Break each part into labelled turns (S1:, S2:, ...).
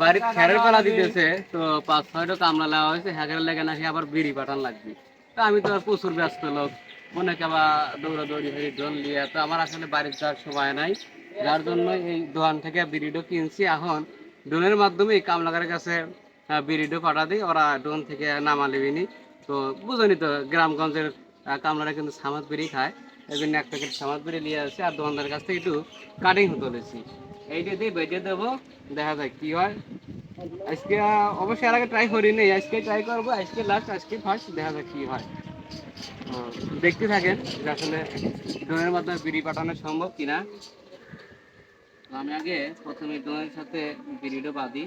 S1: বাড়ির খেরের পালা দিতেছে, তো পাঁচ ছয়টা কামলা নেওয়া হয়েছে হ্যাকের লেগে নাকি আবার বিড়ি পাঠান লাগবে। তো আমি তো আর প্রচুর ব্যস্ত লোক অনেকে আবার দৌড়াদৌড়ি হয়ে ড্রোন নিয়ে তো আমার আসলে বাড়ির যাওয়ার সময় নাই। যার জন্য এই দোকান থেকে বিড়িটা কিনছি, এখন ড্রোনের মাধ্যমে এই কামলাকারের কাছে বিড়িটা পাঠা দিই, ওরা ড্রোন থেকে নামা লিবিনি তো বুঝনি তো, গ্রামগঞ্জের কামলারা কিন্তু সামাদ বিড়ি খায়, এই জন্য এক প্যাকেট সামাদ বিড়ি নিয়ে আসছি আর দোকানদারের কাছ থেকে একটু কাটিং তুলেছি এইটা দিয়ে বেটে দেবো। দেখা যায় কি হয়। আজকে অবশ্যই আর আগে ট্রাই করিনি আজকে ট্রাই করব, আজকে লাস্ট আজকে ফার্স্ট দেখা যাক কি হয়। দেখতে থাকেন আসলে ড্রোনের মাধ্যমে বিড়ি পাঠানো সম্ভব কিনা। আমি আগে প্রথমে ড্রোনের সাথে বিড়িটা বাঁধি।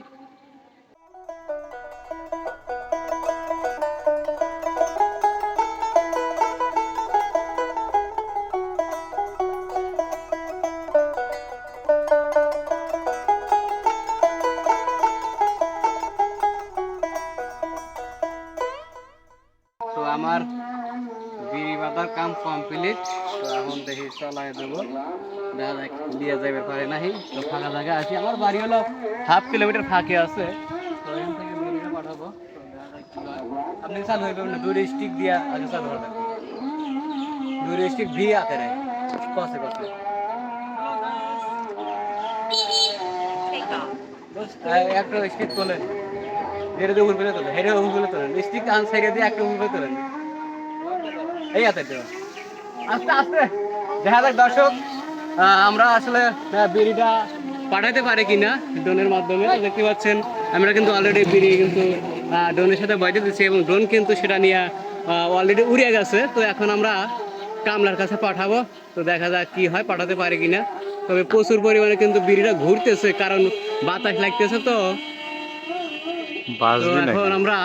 S1: আমার বিড়ি বাঁধার কাম কমপ্লিট। তো এখন দেখি চলাই দেবো। দেখা যাক দিয়ে যাবে পারে নাহি। তো ফাঁকা জায়গা আছে। আমার বাড়ি হলো হাফ কিলোমিটার ফাঁকে আছে। তো এখান থেকে বিড়িটা পাঠাবো। আপনি চালু হয়ে না। দুই স্টিক দিয়া আগে চালু হবে দুই স্টিক ভি আতে রে কসে কসে একটা স্টিক তোলেন হেরে দিয়ে উপরে তোলেন হেরে উপরে তোলেন, স্টিক আন সাইডে দিয়ে একটা উপরে তোলেন। এই দেওয়া। আস্তে আস্তে। দেখা যাক দর্শক আমরা আসলে বিড়িটা পাঠাতে পারি কিনা ড্রোনের মাধ্যমে। দেখতে পাচ্ছেন, আমরা কিন্তু অলরেডি বিড়ি কিন্তু ড্রোনের সাথে বইতে দিচ্ছি এবং ড্রোন কিন্তু সেটা নিয়ে অলরেডি উড়ে গেছে। তো এখন আমরা কামলার কাছে পাঠাবো। তো দেখা যাক কি হয়, পাঠাতে পারি কিনা। তবে প্রচুর পরিমাণে কিন্তু বিড়িটা ঘুরতেছে, কারণ বাতাস লাগতেছে তো। এখন আমরা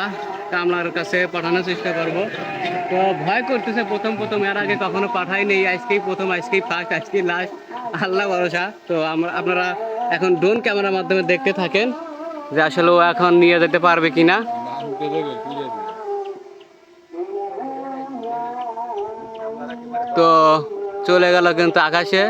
S1: কামলার কাছে পাঠানোর চেষ্টা করব। তো ভয় করতেছে প্রথম প্রথম। এর আগে কখনো পাঠাই নেই আজকেই প্রথম আজকেই ফার্স্ট আজকেই লাস্ট আল্লাহ ভরসা। তো আমরা আপনারা এখন ড্রোন ক্যামেরার মাধ্যমে দেখতে থাকেন যে আসলে ও এখন নিয়ে যেতে পারবে কিনা। তো চলে গেল কিন্তু আকাশে।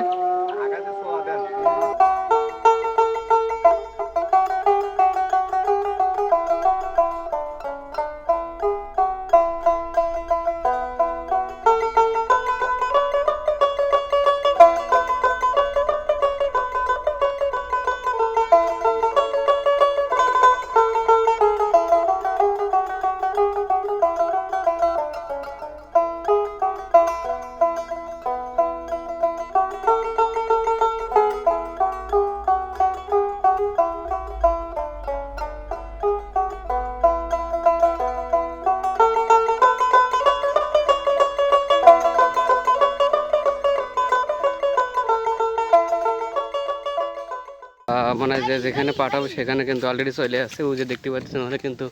S1: মানে যে যেখানে পাঠাবো সেখানে কিন্তু অলরেডি চলে আসছে। ও যে দেখতে পাচ্ছেন, ওখানে কিন্তু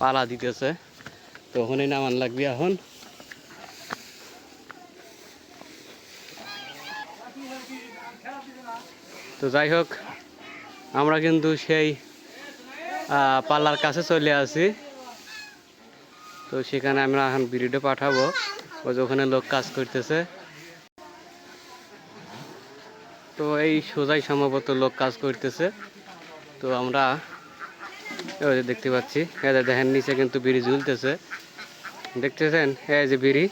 S1: পালা দিতেছে। তো ওখানে নামান লাগবে এখন। তো যাই হোক, আমরা কিন্তু সেই পাল্লার কাছে চলে আসি। তো সেখানে আমরা এখন ভিডিওটা পাঠাবো। ওই যে ওখানে লোক কাজ করতেছে। তো এই সোজাই সম্ভবত লোক কাজ করতেছে। তো আমরা দেখতে পাচ্ছি যে দেখেন, নিচে কিন্তু বিড়ি ঝুলতেছে। দেখতেছেন? এই যে বিড়ি।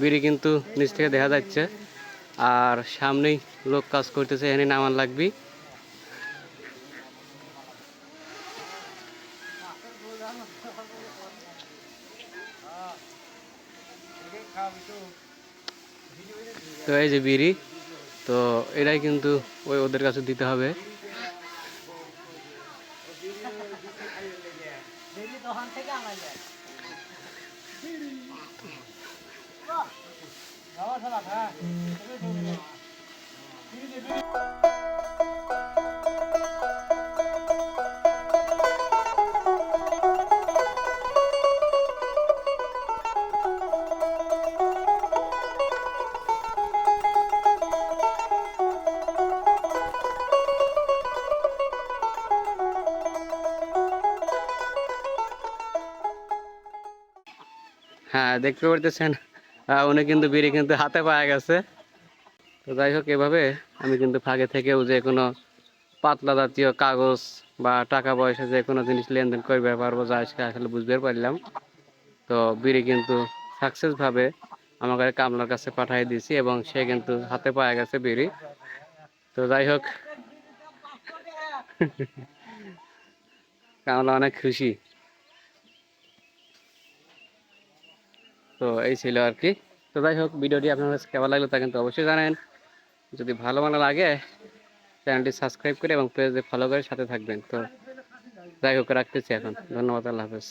S1: বিড়ি কিন্তু নিচ থেকে দেখা যাচ্ছে। আর সামনেই লোক কাজ করতেছে, এখানে নামান লাগবি। তো এই যে বিড়ি তো এটাই কিন্তু ওই ওদের কাছে দিতে হবে। হ্যাঁ দেখতে পারতেছেন। উনি কিন্তু বিড়ি কিন্তু হাতে পাওয়া গেছে। তো যাই হোক, এভাবে আমি কিন্তু ফাঁকে থেকেও যে কোনো পাতলা জাতীয় কাগজ বা টাকা পয়সা যে কোনো জিনিস লেনদেন করবে পারব, যা আজকে আসলে বুঝতে পারলাম। তো বিড়ি কিন্তু সাকসেসভাবে আমাকে কামলার কাছে পাঠিয়ে দিয়েছি এবং সে কিন্তু হাতে পাওয়া গেছে বিড়ি। তো যাই হোক, কামলা অনেক খুশি। তো এই ছিল আর কি। তো যাই হোক, ভিডিওটি আপনার কাছে কেমন লাগল তা কিন্তু অবশ্যই জানেন যদি ভালো ভালো লাগে, চ্যানেলটি সাবস্ক্রাইব করে এবং পেজে ফলো করে সাথে থাকবেন। তো যাই হোক, রাখতেছি এখন। ধন্যবাদ, আল্লাহ হাফেজ।